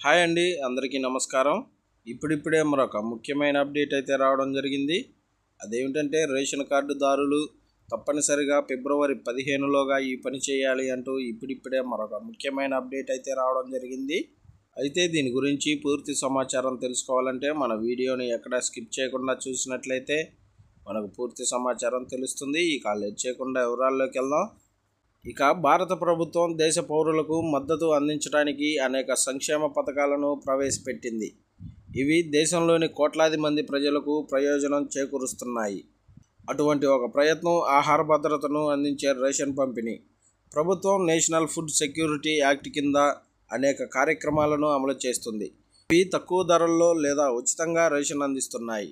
Hi అండి అందరికీ నమస్కారం. ఇప్పుడిప్పుడే మరొక ముఖ్యమైన అప్డేట్ అయితే రావడం జరిగింది. అదేమిటంటే రేషన్ కార్డుదారులు తప్పనిసరిగా ఫిబ్రవరి పదిహేనులోగా ఈ పని చేయాలి అంటూ ఇప్పుడిప్పుడే మరొక ముఖ్యమైన అప్డేట్ అయితే రావడం జరిగింది. అయితే దీని గురించి పూర్తి సమాచారం తెలుసుకోవాలంటే మన వీడియోని ఎక్కడ స్కిప్ చేయకుండా చూసినట్లయితే మనకు పూర్తి సమాచారం తెలుస్తుంది. ఈ కాలేజ్ చేయకుండా వివరాల్లోకి వెళ్దాం. ఇక భారత ప్రభుత్వం దేశ పౌరులకు మద్దతు అందించడానికి అనేక సంక్షేమ పథకాలను ప్రవేశపెట్టింది. ఇవి దేశంలోని కోట్లాది మంది ప్రజలకు ప్రయోజనం చేకూరుస్తున్నాయి. అటువంటి ఒక ప్రయత్నం ఆహార భద్రతను అందించే రేషన్ పంపిణీ ప్రభుత్వం నేషనల్ ఫుడ్ సెక్యూరిటీ యాక్ట్ కింద అనేక కార్యక్రమాలను అమలు చేస్తుంది. ఇవి తక్కువ ధరల్లో లేదా ఉచితంగా రేషన్ అందిస్తున్నాయి.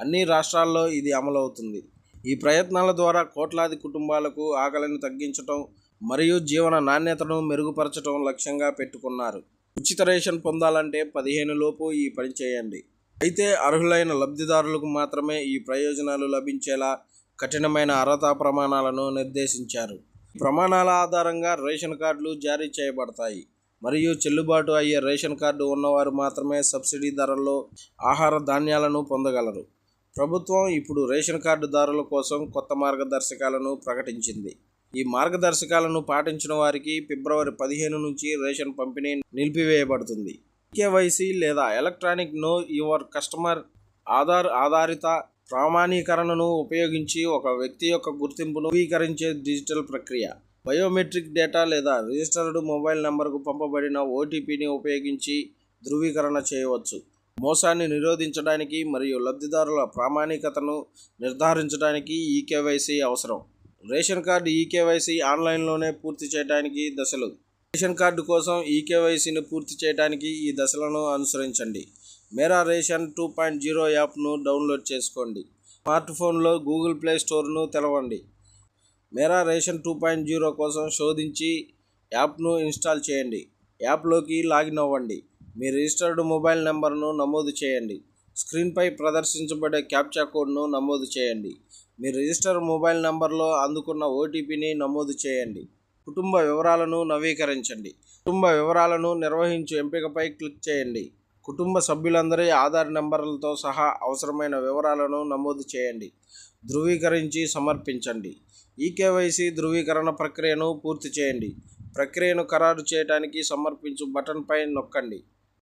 అన్ని రాష్ట్రాల్లో ఇది అమలవుతుంది. ఈ ప్రయత్నాల ద్వారా కోట్లాది కుటుంబాలకు ఆకలిని తగ్గించటం మరియు జీవన నాణ్యతను మెరుగుపరచడం లక్ష్యంగా పెట్టుకున్నారు. ఉచిత రేషన్ పొందాలంటే పదిహేను లోపు ఈ పని చేయండి. అయితే అర్హులైన లబ్ధిదారులకు మాత్రమే ఈ ప్రయోజనాలు లభించేలా కఠినమైన అర్హత ప్రమాణాలను నిర్దేశించారు. ప్రమాణాల ఆధారంగా రేషన్ కార్డులు జారీ చేయబడతాయి. మరియు చెల్లుబాటు అయ్యే రేషన్ కార్డు ఉన్నవారు మాత్రమే సబ్సిడీ ధరల్లో ఆహార ధాన్యాలను పొందగలరు. ప్రభుత్వం ఇప్పుడు రేషన్ కార్డుదారుల కోసం కొత్త మార్గదర్శకాలను ప్రకటించింది. ఈ మార్గదర్శకాలను పాటించిన వారికి ఫిబ్రవరి పదిహేను నుంచి రేషన్ పంపిణీ నిలిపివేయబడుతుంది. కేవైసీ లేదా electronic know your customer Aadhaar ఆధారిత ప్రామాణీకరణను ఉపయోగించి ఒక వ్యక్తి యొక్క గుర్తింపును నవీకరించే డిజిటల్ ప్రక్రియ. బయోమెట్రిక్ డేటా లేదా రిజిస్టర్డ్ మొబైల్ నంబర్కు పంపబడిన ఓటీపీని ఉపయోగించి ధృవీకరణ చేయవచ్చు. మోసాన్ని నిరోధించడానికి మరియు లబ్ధిదారుల ప్రామాణికతను నిర్ధారించడానికి ఈ కేవైసీ అవసరం. రేషన్ కార్డు ఈ కేవైసీ ఆన్లైన్లోనే పూర్తి చేయడానికి దశలు. రేషన్ కార్డు కోసం ఈ కేవైసీని పూర్తి చేయడానికి ఈ దశలను అనుసరించండి. Mera ration two point zero యాప్ను డౌన్లోడ్ చేసుకోండి. స్మార్ట్ ఫోన్లో గూగుల్ ప్లే స్టోర్ను తెలవండి మేరా రేషన్ టూ పాయింట్ జీరో కోసం శోధించి యాప్ను ఇన్స్టాల్ చేయండి. యాప్లోకి లాగిన్ అవ్వండి. మీ రిజిస్టర్డ్ మొబైల్ నెంబర్ను నమోదు చేయండి. స్క్రీన్పై ప్రదర్శించబడే క్యాప్చా కోడ్ను నమోదు చేయండి. మీ రిజిస్టర్ మొబైల్ నంబర్లో అందుకున్న ఓటీపీని నమోదు చేయండి. కుటుంబ వివరాలను నవీకరించండి. కుటుంబ వివరాలను నిర్వహించు ఎంపికపై క్లిక్ చేయండి. కుటుంబ సభ్యులందరి ఆధార్ నెంబర్లతో సహా అవసరమైన వివరాలను నమోదు చేయండి. ధృవీకరించి సమర్పించండి. ఈకేవైసీ ధృవీకరణ ప్రక్రియను పూర్తి చేయండి. ప్రక్రియను ఖరారు చేయడానికి సమర్పించు బటన్పై నొక్కండి.